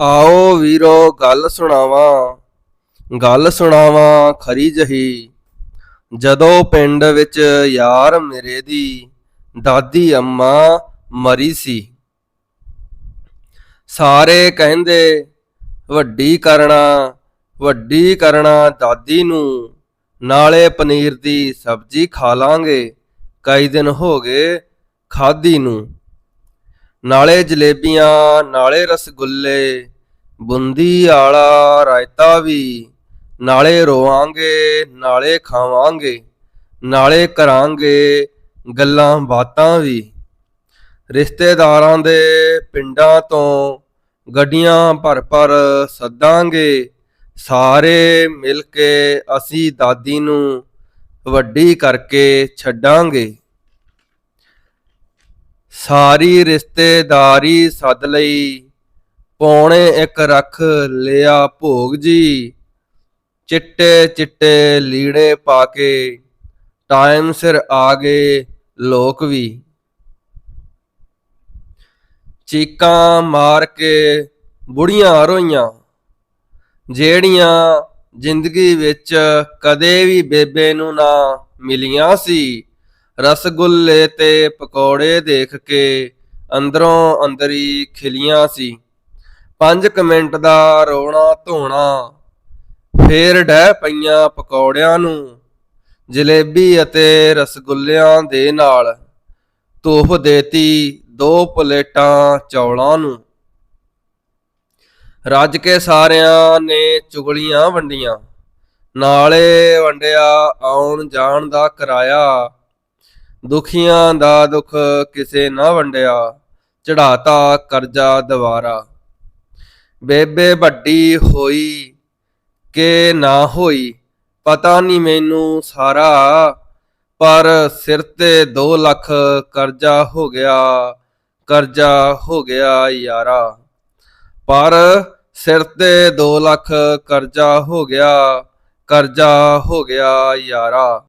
ਆਓ ਵੀਰੋ, ਗੱਲ ਸੁਣਾਵਾਂ। ਗੱਲ ਸੁਣਾਵਾਂ ਖਰੀ ਜਹੀ। ਜਦੋਂ ਪਿੰਡ ਵਿੱਚ ਯਾਰ ਮੇਰੇ ਦੀ ਦਾਦੀ ਅੰਮਾ ਮਰੀ ਸੀ, ਸਾਰੇ ਕਹਿੰਦੇ, ਵੱਡੀ ਕਰਨਾ ਵੱਡੀ ਕਰਨਾ ਦਾਦੀ ਨੂੰ। ਨਾਲੇ ਪਨੀਰ ਦੀ ਸਬਜ਼ੀ ਖਾ ਲਾਂਗੇ, ਕਈ ਦਿਨ ਹੋ ਗਏ ਖਾਦੀ ਨੂੰ। ਨਾਲੇ ਜਲੇਬੀਆਂ, ਨਾਲੇ ਰਸਗੁੱਲੇ, ਬੁੰਦੀ ਆਲਾ ਰਾਇਤਾ ਵੀ, ਨਾਲੇ ਰੋਵਾਂਗੇ, ਨਾਲੇ ਖਾਵਾਂਗੇ, ਨਾਲੇ ਕਰਾਂਗੇ ਗੱਲਾਂ ਬਾਤਾਂ ਵੀ। ਰਿਸ਼ਤੇਦਾਰਾਂ ਦੇ ਪਿੰਡਾਂ ਤੋਂ ਗੱਡੀਆਂ ਭਰ ਭਰ ਸੱਦਾਂਗੇ। ਸਾਰੇ ਮਿਲ ਕੇ ਅਸੀਂ ਦਾਦੀ ਨੂੰ ਵੱਡੀ ਕਰਕੇ ਛੱਡਾਂਗੇ। ਸਾਰੀ ਰਿਸ਼ਤੇਦਾਰੀ ਸੱਦ ਲਈ, ਪੌਣੇ ਇੱਕ ਰੱਖ ਲਿਆ ਭੋਗ ਜੀ। ਚਿੱਟੇ ਚਿੱਟੇ ਲੀੜੇ ਪਾ ਕੇ, ਟਾਈਮ ਸਿਰ ਆ ਗਏ ਲੋਕ ਵੀ। ਚੀਕਾਂ ਮਾਰ ਕੇ ਬੁੜੀਆਂ ਰੋਈਆਂ, ਜਿਹੜੀਆਂ ਜ਼ਿੰਦਗੀ ਵਿੱਚ ਕਦੇ ਵੀ ਬੇਬੇ ਨੂੰ ਨਾ ਮਿਲੀਆਂ ਸੀ। ਰਸਗੁੱਲੇ ਤੇ ਪਕੌੜੇ ਦੇਖ ਕੇ ਅੰਦਰੋਂ ਅੰਦਰੀ ਖਿਲੀਆਂ ਸੀ। ਪੰਜ ਕੁ ਮਿੰਟ ਦਾ ਰੋਣਾ ਧੋਣਾ, ਫੇਰ ਡਹਿ ਪਈਆਂ ਪਕੌੜਿਆਂ ਨੂੰ ਜਲੇਬੀ ਅਤੇ ਰਸਗੁੱਲਿਆਂ ਦੇ ਨਾਲ ਤੋਹਫ ਦੇਤੀ ਦੋ ਪਲੇਟਾਂ ਚੌਲਾਂ ਨੂੰ। ਰੱਜ ਕੇ ਸਾਰਿਆਂ ਨੇ ਚੁਗਲੀਆਂ ਵੰਡੀਆਂ, ਨਾਲੇ ਵੰਡਿਆ ਆਉਣ ਜਾਣ ਦਾ ਕਿਰਾਇਆ ਦੁਖੀਆਂ ਦਾ ਦੁੱਖ ਕਿਸੇ ਨਾ ਵੰਡਿਆ ਚੜਾਤਾ ਕਰਜ਼ਾ ਦੁਬਾਰਾ ਬੇਬੇ ਵੱਡੀ ਹੋਈ ਕਿ ਨਾ ਹੋਈ, ਪਤਾ ਨਹੀਂ ਮੈਨੂੰ ਸਾਰਾ, ਪਰ ਸਿਰ ਤੇ 2 ਲੱਖ ਕਰਜ਼ਾ ਹੋ ਗਿਆ, ਕਰਜ਼ਾ ਹੋ ਗਿਆ ਯਾਰਾ। ਪਰ ਸਿਰ ਤੇ 2 ਲੱਖ ਕਰਜ਼ਾ ਹੋ ਗਿਆ, ਕਰਜ਼ਾ ਹੋ ਗਿਆ ਯਾਰਾ।